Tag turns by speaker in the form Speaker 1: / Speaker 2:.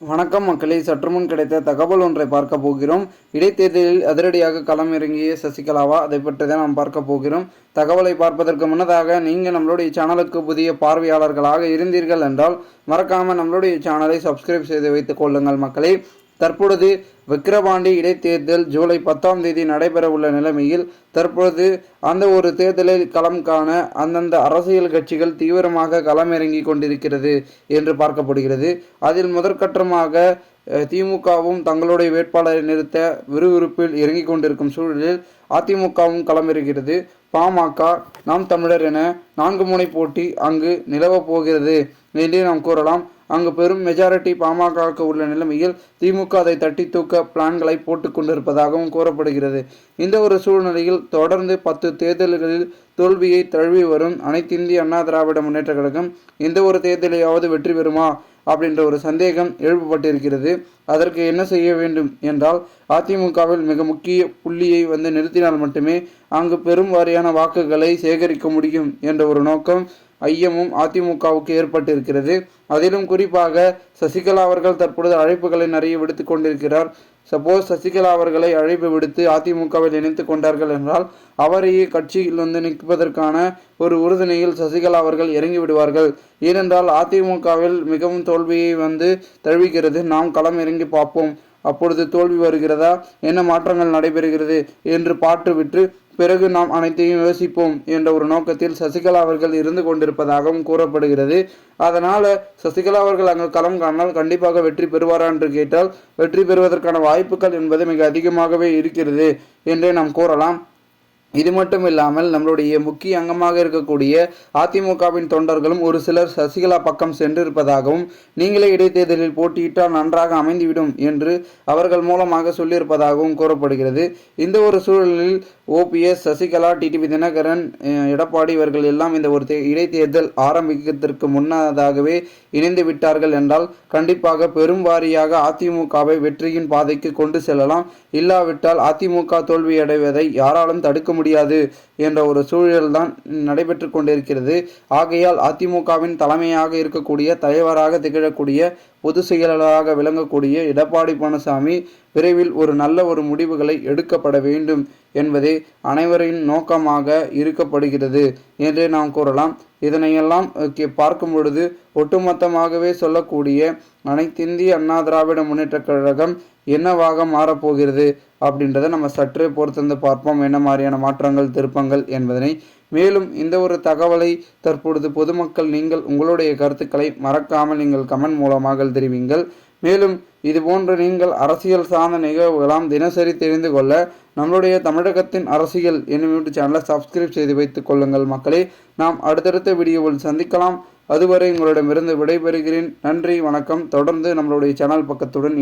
Speaker 1: வணக்கம் மக்களே. சற்றுமுன் கிடைத்த தகவல் ஒன்றை பார்க்க போகிறோம். இடைத்தேர்தலில் அதிரடியாக களம் இறங்கிய சசிகலாவா அதை பற்றி தான் நாம் பார்க்க போகிறோம். தகவலை பார்ப்பதற்கு முன்னதாக நீங்கள் நம்மளுடைய சேனலுக்கு புதிய பார்வையாளர்களாக இருந்தீர்கள் என்றால் மறக்காமல் நம்மளுடைய சேனலை சப்ஸ்கிரைப் செய்து வைத்துக் கொள்ளுங்கள் மக்களே. தற்பொழுது விக்கிரவாண்டி இடைத்தேர்தல் ஜூலை பத்தாம் தேதி நடைபெறவுள்ள நிலைமையில் தற்பொழுது அந்த ஒரு தேர்தலில் களம் காண அந்தந்த அரசியல் கட்சிகள் தீவிரமாக களமிறங்கி கொண்டிருக்கிறது என்று பார்க்கப்படுகிறது. அதில் முதற்கட்டமாக திமுகவும் தங்களுடைய வேட்பாளரை நிறுத்த விறுவிறுப்பில் இறங்கிக் கொண்டிருக்கும் சூழலில் அதிமுகவும் களமிறங்கிறது பாமக நாம் தமிழர் என நான்கு முனை போட்டி அங்கு நிலவப் போகிறது என்று நாம் கூறலாம். அங்கு பெரும் மெஜாரிட்டி பாமகவுக்கு உள்ள நிலைமையில் திமுக அதை தட்டி தூக்க பிளான்களை போட்டுக் கொண்டிருப்பதாகவும் கூறப்படுகிறது. இந்த ஒரு சூழ்நிலையில் தொடர்ந்து பத்து தேர்தல்களில் தோல்வியை தழுவி வரும் அனைத்திந்திய அண்ணா திராவிட முன்னேற்ற கழகம் எந்த ஒரு தேர்தலையாவது வெற்றி பெறுமா? அப்படின்ற ஒரு சந்தேகம் எழுப்பப்பட்டிருக்கிறது. அதற்கு என்ன செய்ய வேண்டும் என்றால் அதிமுகவில் மிக முக்கிய புள்ளியை வந்து நிறுத்தினால் மட்டுமே அங்கு பெரும் வாரியான வாக்குகளை சேகரிக்க முடியும் என்ற ஒரு நோக்கம் ஐயமும் அதிமுகவுக்கு ஏற்பட்டிருக்கிறது. அதிலும் குறிப்பாக சசிகலா அவர்கள் தற்பொழுது அழைப்புகளை நிறைய விடுத்து கொண்டிருக்கிறார். சப்போஸ் சசிகலா அவர்களை அழைப்பு விடுத்து அதிமுகவில் இணைத்து கொண்டார்கள் என்றால் அவரையே கட்சியில் வந்து நிற்பதற்கான ஒரு உறுதுணையில் சசிகலா அவர்கள் இறங்கி விடுவார்கள். ஏனென்றால் அதிமுகவில் மிகவும் தோல்வியை வந்து தழுவிக்கிறது. நாம் களம் இறங்கி பார்ப்போம். அப்பொழுது தோல்வி வருகிறதா? என்ன மாற்றங்கள் நடைபெறுகிறது? என்று பார்த்துவிட்டு பிறகு நாம் அனைத்தையும் யோசிப்போம் என்ற ஒரு நோக்கத்தில் சசிகலா அவர்கள் இருந்து கொண்டிருப்பதாகவும் கூறப்படுகிறது. அதனால் சசிகலா அவர்கள் அங்கு களம் காணால் கண்டிப்பாக வெற்றி பெறுவாரா என்று கேட்டால் வெற்றி பெறுவதற்கான வாய்ப்புகள் என்பது மிக அதிகமாகவே இருக்கிறது என்றே நாம் கூறலாம். இது மட்டும் இல்லாமல் நம்மளுடைய முக்கிய அங்கமாக இருக்கக்கூடிய அதிமுகவின் தொண்டர்களும் ஒரு சிலர் சசிகலா பக்கம் சென்றிருப்பதாகவும் நீங்களே இடைத்தேர்தலில் போட்டியிட்டால் நன்றாக அமைந்துவிடும் என்று அவர்கள் மூலமாக சொல்லியிருப்பதாகவும் கூறப்படுகிறது. இந்த ஒரு சூழலில் ஓபிஎஸ் சசிகலா டிடிபி தினகரன் எடப்பாடி இவர்கள் எல்லாம் இந்த ஒரு தே- இடைத்தேர்தல் ஆரம்பிக்கிறதுக்கு முன்னதாகவே இணைந்து விட்டார்கள் என்றால் கண்டிப்பாக பெரும் வாரியாக அதிமுகவை வெற்றியின் பாதைக்கு கொண்டு செல்லலாம். இல்லாவிட்டால் அதிமுக தோல்வியடைவதை யாராலும் தடுக்க முடியும் முடியாது என்ற ஒரு சூழல்தான் நடைபெற்று கொண்டிருக்கிறது. ஆகையால் அதிமுகவின் தலைமையாக இருக்கக்கூடிய தலைவராக திகழக்கூடிய பொதுச் செயலாளராக விளங்கக்கூடிய எடப்பாடி பழனிசாமி விரைவில் ஒரு நல்ல ஒரு முடிவுகளை எடுக்கப்பட வேண்டும் என்பதே அனைவரின் நோக்கமாக இருக்கப்படுகிறது என்றே நாம் கூறலாம். இதனையெல்லாம் பார்க்கும் பொழுது ஒட்டுமொத்தமாகவே சொல்லக்கூடிய அனைத்திந்திய அண்ணா திராவிட முன்னேற்ற கழகம் என்னவாக மாறப்போகிறது? அப்படின்றத நம்ம சற்றே பொறுத்திருந்து பார்ப்போம். என்ன மாதிரியான மாற்றங்கள் திருப்பங்கள் என்பதனை. மேலும் இந்த ஒரு தகவலை தற்பொழுது பொதுமக்கள் நீங்கள் உங்களுடைய கருத்துக்களை மறக்காமல் நீங்கள் கமெண்ட் மூலமாக தெரிவிங்கள். மேலும் இதுபோன்று நீங்கள் அரசியல் சார்ந்த நிகழ்வுகளாம் தினசரி தெரிந்து கொள்ள நம்மளுடைய தமிழகத்தின் அரசியல் என்னும் யூடியூப் சேனலை சப்ஸ்கிரைப் செய்து வைத்துக் கொள்ளுங்கள் மக்களே. நாம் அடுத்தடுத்த வீடியோவில் சந்திக்கலாம். அதுவரை உங்களிடமிருந்து விடைபெறுகிறேன். நன்றி வணக்கம். தொடர்ந்து நம்மளுடைய சேனல் பக்கத்துடன்